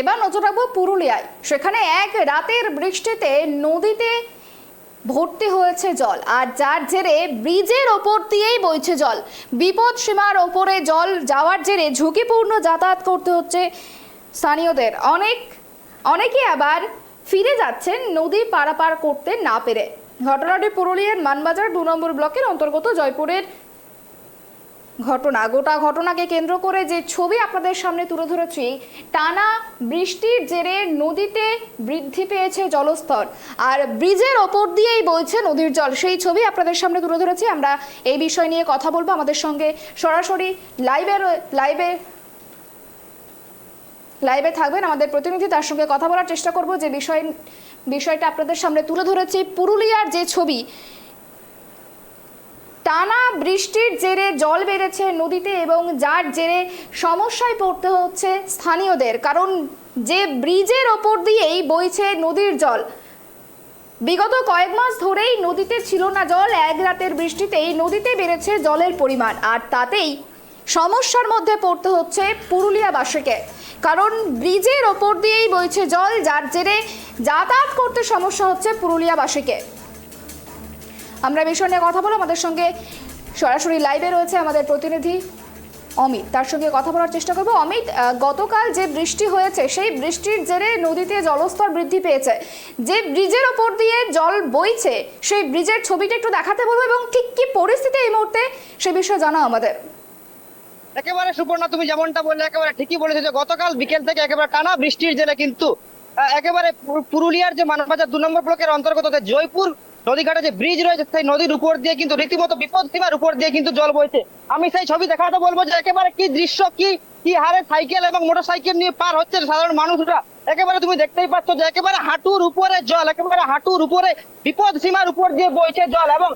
এবার নজর রাখব পুরুলিয়ায়। সেখানে এক রাতের বৃষ্টিতে নদীতে ভর্তি হয়েছে জল আর যার জেরে ব্রিজের ওপর দিয়েই বইছে জল। বিপদ সীমার ওপরে জল যাওয়ার জেরে ঝুঁকিপূর্ণ যাতায়াত করতে হচ্ছে স্থানীয়দের। অনেক অনেকে আবার ফিরে যাচ্ছেন নদী পারাপার করতে না পেরে। ঘটনাটি পুরুলিয়ার মানবাজার দু নম্বর ব্লকের অন্তর্গত জয়পুরের ঘটনা, গোটা ঘটনাকে কেন্দ্র করে যে ছবি আপনাদের সামনে তুলে ধরেছি, টানা বৃষ্টির জেরে নদীতে বৃদ্ধি পেয়েছে জলস্তর। আর ব্রিজের ওপর দিয়েই বইছে নদীর জল। সেই ছবি আপনাদের সামনে তুলে ধরেছি। আমরা এই বিষয় নিয়ে কথা বলব আমাদের সঙ্গে সরাসরি লাইভে লাইভে লাইভে থাকবেন আমাদের প্রতিনিধি। তার সঙ্গে কথা বলার চেষ্টা করব। যে বিষয়, বিষয়টা আপনাদের সামনে তুলে ধরেছি, পুরুলিয়ার যে ছবি টানা বৃষ্টির জেরে জল বেড়েছে নদীতে এবং যার জেরে সমস্যায় পড়তে হচ্ছে স্থানীয়দের, কারণ যে ব্রিজের ওপর দিয়েই বইছে নদীর জল। বিগত কয়েক মাস ধরেই নদীতে ছিল না জল, এক রাতের বৃষ্টিতেই নদীতে বেড়েছে জলের পরিমাণ। আর তাতেই সমস্যার মধ্যে পড়তে হচ্ছে পুরুলিয়াবাসীকে, কারণ ব্রিজের ওপর দিয়েই বইছে জল, যার জেরে যাতায়াত করতে সমস্যা হচ্ছে পুরুলিয়াবাসীকে। আমরা বিষয় নিয়ে কথা বলো আমাদের সঙ্গে সরাসরি লাইভে রয়েছে আমাদের প্রতিনিধি অমিত। তার সঙ্গে কথা বলার চেষ্টা করব। অমিত গতকাল যে বৃষ্টি হয়েছে, সেই বৃষ্টির জেরে নদীতে জলস্তর বৃদ্ধি পেয়েছে। যে ব্রিজের ওপর দিয়ে জল বইছে, সেই ব্রিজের ছবিটা একটু দেখাতে বলব এবং ঠিক কি পরিস্থিতি এই মুহূর্তে, সে বিষয়ে জানাও আমাদের। একেবারে সুপর্ণা, তুমি যেমনটা বললে, একেবারে ঠিকই বলেছ যে গতকাল বিকেল থেকে একেবারে টানা বৃষ্টির জেরে কিন্তু একেবারে পুরুলিয়ার যে মানবাজার দু নম্বর ব্লকের অন্তর্গত জয়পুর নদীঘাটে যে ব্রিজ রয়েছে, সেই নদীর উপর দিয়ে কিন্তু রীতিমতো বিপদ সীমার উপর দিয়ে কিন্তু জল বইছে। আমি সেই ছবি দেখাতে বলব যে একেবারে কি দৃশ্য, কি কি হারে সাইকেল এবং মোটর সাইকেল নিয়ে পার হচ্ছে সাধারণ মানুষরা। একেবারে তুমি দেখতেই পাচ্ছ যে একেবারে হাঁটুর উপরে জল, একেবারে হাঁটুর উপরে বিপদ সীমার উপর দিয়ে বইছে জল এবং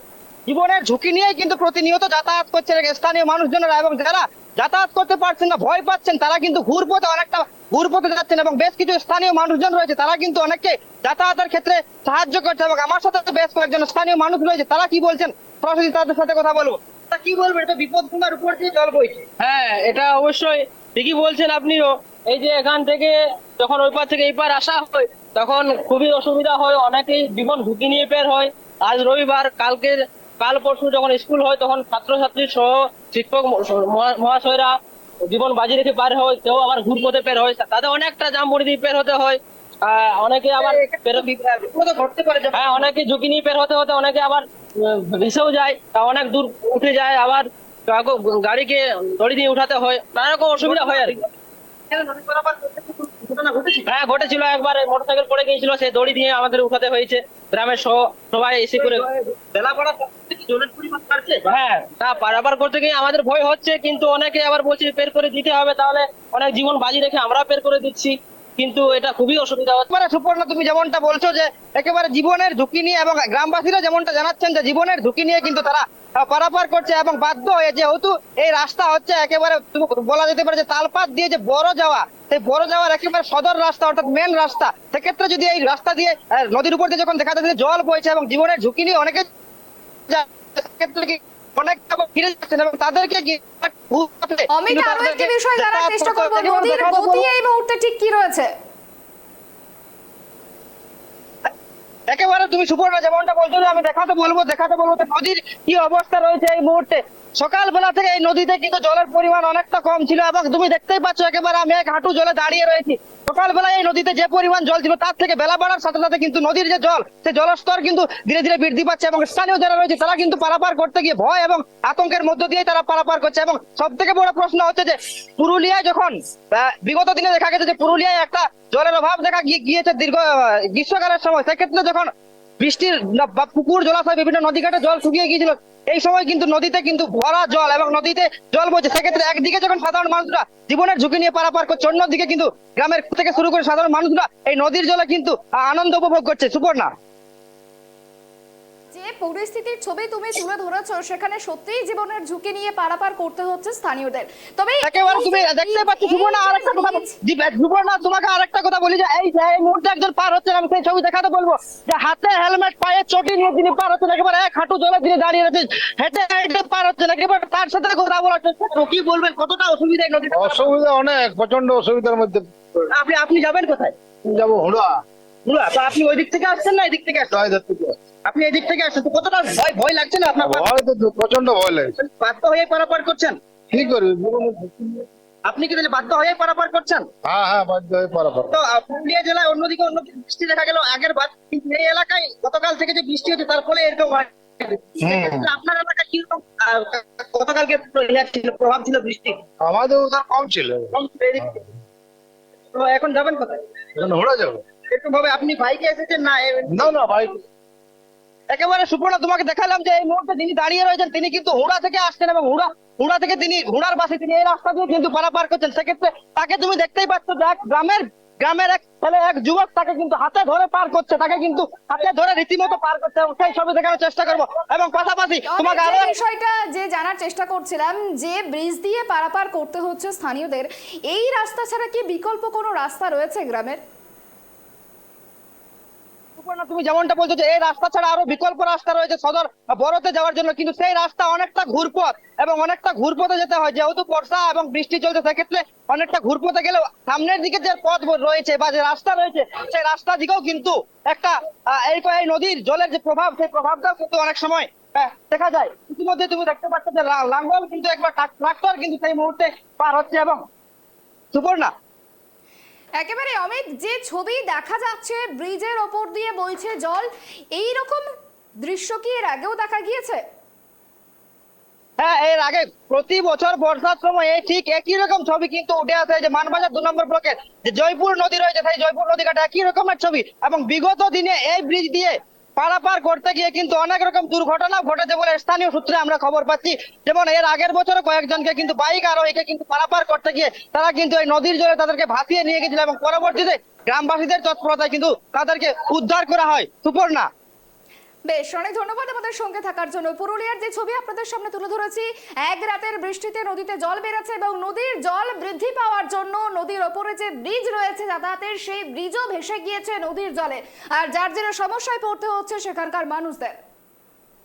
জীবনের ঝুঁকি নিয়েই কিন্তু প্রতিনিয়ত যাতায়াত করছে স্থানীয় মানুষজনেরা এবং যারা যাতায়াত করতে পারছেন না ভয় পাচ্ছেন, তারা কিন্তু ঘুরপথে অনেকটা ঘুরপথে যাচ্ছেন এবং বেশ কিছু স্থানীয় মানুষজন রয়েছে, তারা কিন্তু অনেককে যাতায়াতের ক্ষেত্রে সাহায্য করছে এবং আমার সাথে বেশ কয়েকজন স্থানীয় মানুষ রয়েছে, তারা কি বলছেন? সরাসরি তাদের সাথে কথা বলব। তা কি বলব, এটা বিপদ সীমার উপর দিয়ে জল বইছে। হ্যাঁ এটা অবশ্যই ঠিকই বলছেন আপনিও। এই যে এখান থেকে যখন ওই পার থেকে এই পার আসা হয়, তখন খুবই অসুবিধা হয়, অনেকেই জীবন ঝুঁকি নিয়ে বের হয়। আজ রবিবার কালকে কাল পরশু যখন স্কুল হয়, তখন ছাত্রছাত্রী সহ শিক্ষক মহা- মহাশয়রা জীবন বাজি রেখে পার হয় কেউ আবার ঘুর ঘুরপথে পের হয়। তাদের অনেকটা জামবড়ি দিয়ে বের হতে হয়। অনেকে আবার পারে হ্যাঁ অনেকে ঝুঁকি নিয়ে বের হতে হতে অনেকে আবার ভেসেও যায় অনেক দূর উঠে যায়, আবার গাড়িকে দড়ি দিয়ে উঠাতে হয়। নানা রকম অসুবিধা হয় আর কি। হ্যাঁ ঘটেছিল একবার মোটরসাইকেল পড়ে গিয়েছিল, সেই দড়ি দিয়ে আমাদের উঠাতে হয়েছে। গ্রামের সবাই এসে করে বেলা পড়া হ্যাঁ তা পারাপার করতে গিয়ে আমাদের ভয় হচ্ছে, কিন্তু অনেকে আবার বলছে বের করে দিতে হবে, তাহলে অনেক জীবন বাজি রেখে আমরা বের করে দিচ্ছি, কিন্তু এটা খুবই অসুবিধা হচ্ছে। একেবারে সুপর্ণা, তুমি যেমনটা বলছো যে একেবারে জীবনের ঝুঁকি নিয়ে এবং গ্রামবাসীরা যেমনটা জানাচ্ছেন যে জীবনের ঝুঁকি নিয়ে কিন্তু তারা পারাপার করছে এবং বাধ্য হয়ে যেহেতু এই রাস্তা হচ্ছে একেবারে তুমি বলা যেতে পারে যে তালপাত দিয়ে যে বড় যাওয়া, সেই বড় যাওয়ার একেবারে সদর রাস্তা অর্থাৎ মেন রাস্তা, সেক্ষেত্রে যদি এই রাস্তা দিয়ে নদীর উপর দিয়ে যখন দেখা যাচ্ছে জল বইছে এবং জীবনের ঝুঁকি নিয়ে অনেকে অনেক ফিরে যাচ্ছেন এবং তাদেরকে অমিত আরও একটি বিষয় জানার চেষ্টা করতে করব। হচ্ছে। যেমন নদীর গতি এই মুহূর্তে ঠিক কি রয়েছে? একেবারে তুমি সুপর্ণা যেমনটা বলছো যে আমি দেখাতে বলব দেখাতে বলব নদীর কি অবস্থা রয়েছে এই মুহূর্তে। সকালবেলা থেকে এই নদীতে কিন্তু জলের পরিমাণ অনেকটা কম ছিল এবং তুমি দেখতেই পাচ্ছ একেবারে আমি এক হাঁটু জলে দাঁড়িয়ে রয়েছি। সকালবেলা এই নদীতে যে পরিমাণ জল ছিল তার থেকে বেলা বাড়ার সাথে সাথে কিন্তু নদীর যে জল সেই জলস্তর কিন্তু ধীরে ধীরে বৃদ্ধি পাচ্ছে এবং স্থানীয় যারা রয়েছে তারা কিন্তু পারাপার করতে গিয়ে ভয় এবং আতঙ্কের মধ্য দিয়ে তারা পারাপার করছে এবং সব থেকে বড় প্রশ্ন হচ্ছে যে পুরুলিয়ায় যখন বিগত দিনে দেখা গেছে যে পুরুলিয়ায় একটা জলের অভাব দেখা গিয়ে- গিয়েছে দীর্ঘ গ্রীষ্মকালের সময়। সেক্ষেত্রে যখন বৃষ্টির বা পুকুর, জলাশয়, বিভিন্ন নদী নদীঘাটে জল শুকিয়ে গিয়েছিল। এই সময় কিন্তু নদীতে কিন্তু ভরা জল এবং নদীতে জল বইছে। সেক্ষেত্রে একদিকে যখন সাধারণ মানুষরা জীবনের ঝুঁকি নিয়ে পারাপার করছে, অন্যদিকে কিন্তু গ্রামের থেকে শুরু করে সাধারণ মানুষরা এই নদীর জলে কিন্তু আনন্দ উপভোগ করছে। সুপর্ণা? যে পরিস্থিতির ছবি তুমি তুলে ধরেছো সেখানে সত্যিই জীবনের ঝুঁকি নিয়ে পারাপার করতে হচ্ছে স্থানীয়দের। তবে একেবারে তুমি দেখতে পাচ্ছ সুবর্ণা আরেকটা কথা জি, সুবর্ণা তোমাকে আরেকটা কথা বলি যে এই যে এই মুহূর্তে একজন পার হচ্ছেন আমি সেই ছবি দেখাতে বলব। যে হাতে হেলমেট পায়ে চটি নিয়ে তিনি পার হচ্ছেন একেবারে এক হাঁটু জলে তিনি দাঁড়িয়ে রয়েছেন হেঁটে হেঁটে পার হচ্ছেন একেবারে তার সাথে কথা বলার চেষ্টা করব। কি বলবেন? কতটা অসুবিধা নদীতে অসুবিধা অনেক প্রচণ্ড অসুবিধার মধ্যে। আপনি আপনি যাবেন কোথায়? যাব হুড়া। বুড়া, তো আপনি ওই দিক থেকে আসছেন না এই দিক থেকে আসছেন? আপনি এদিক থেকে আসছেন তো কতটা ভয় ভয় লাগছে না আপনার ভয় তো প্রচণ্ড ভয় লাগে বাধ্য হয়ে পারাপার করছেন? কি করি আপনি কি তাহলে বাধ্য হয়ে পারাপার করছেন? হ্যাঁ হ্যাঁ বাধ্য হয়ে পারাপার। তো পুরুলিয়া জেলায় অন্যদিকে অন্য বৃষ্টি দেখা গেল আগের বার। এই এলাকায় গতকাল থেকে যে বৃষ্টি হচ্ছে তার ফলে এরকম হয়। আপনার এলাকায় কীরকম গতকালকে ছিল প্রভাব ছিল বৃষ্টি? আমাদের কম ছিল। তো এখন যাবেন কোথায়? এখন হুড়া যাব। এরকম ভাবে আপনি বাইকে এসেছেন না? না ভাই একেবারে সুপর্ণা তোমাকে দেখালাম যে এই মুহূর্তে যিনি দাঁড়িয়ে রয়েছেন তিনি কিন্তু হুড়া থেকে আসছেন এবং হুড়া হুড়া থেকে তিনি হুড়ার বাসে তিনি এই রাস্তা দিয়ে কিন্তু পারাপার করছেন। সেক্ষেত্রে তাকে তুমি দেখতেই পাচ্ছ যে এক গ্রামের গ্রামের এক ছেলে এক যুবক তাকে কিন্তু হাতে ধরে পার করছে তাকে কিন্তু হাতে ধরে রীতিমতো পার করছে এবং সেই ছবি দেখানোর চেষ্টা করব। এবং পাশাপাশি তোমাকে আরও বিষয়টা যে জানার চেষ্টা করছিলাম যে ব্রিজ দিয়ে পারাপার করতে হচ্ছে স্থানীয়দের এই রাস্তা ছাড়া কি বিকল্প কোনো রাস্তা রয়েছে গ্রামের? তুমি যেমনটা বলছো যে এই রাস্তা ছাড়া আরও বিকল্প রাস্তা রয়েছে সদর বড়তে যাওয়ার জন্য, কিন্তু সেই রাস্তা অনেকটা ঘুরপথ এবং অনেকটা ঘুরপথে যেতে হয়। যেহেতু বর্ষা এবং বৃষ্টি চলছে, সেক্ষেত্রে অনেকটা ঘুরপথে গেলে সামনের দিকে যে পথ রয়েছে বা যে রাস্তা রয়েছে, সেই রাস্তা দিকেও কিন্তু একটা এই এই নদীর জলের যে প্রভাব, সেই প্রভাবটাও কিন্তু অনেক সময় দেখা যায়। ইতিমধ্যে তুমি দেখতে পাচ্ছ যে লাঙ্গল কিন্তু একবার ট্রাক্টর কিন্তু সেই মুহূর্তে পার হচ্ছে এবং সুপর্ণা একেবারে অমিত, যে ছবি দেখা যাচ্ছে ব্রিজের ওপর দিয়ে বইছে জল এই রকম দৃশ্য কি এর আগেও দেখা গিয়েছে? হ্যাঁ এর আগে প্রতি বছর বর্ষার সময় এই ঠিক একই রকম ছবি কিন্তু উঠে আসে যে মানবাজার দু নম্বর ব্লকের যে জয়পুর নদী রয়েছে, সেই জয়পুর নদী ঘাটে একই রকমের ছবি এবং বিগত দিনে এই ব্রিজ দিয়ে পারাপার করতে গিয়ে কিন্তু অনেক রকম দুর্ঘটনা ঘটেছে বলে স্থানীয় সূত্রে আমরা খবর পাচ্ছি। যেমন এর আগের বছর কয়েকজনকে কিন্তু বাইক আরোহীকে কিন্তু পারাপার করতে গিয়ে তারা কিন্তু এই নদীর জলে তাদেরকে ভাসিয়ে নিয়ে গেছিল এবং পরবর্তীতে গ্রামবাসীদের তৎপরতায় কিন্তু তাদেরকে উদ্ধার করা হয়। সুপর্ণা বেশ, অনেক ধন্যবাদ আমাদের সঙ্গে থাকার জন্য। পুরুলিয়ার যে ছবি আপনাদের সামনে তুলে ধরেছি, এক রাতের বৃষ্টিতে নদীতে জল বেড়েছে এবং নদীর জল বৃদ্ধি পাওয়ার জন্য নদীর ওপরে যে ব্রিজ রয়েছে, যাতায়াতের সেই ব্রিজও ভেসে গিয়েছে নদীর জলে। আর যার জেরে সমস্যায় পড়তে হচ্ছে সেখানকার মানুষদের।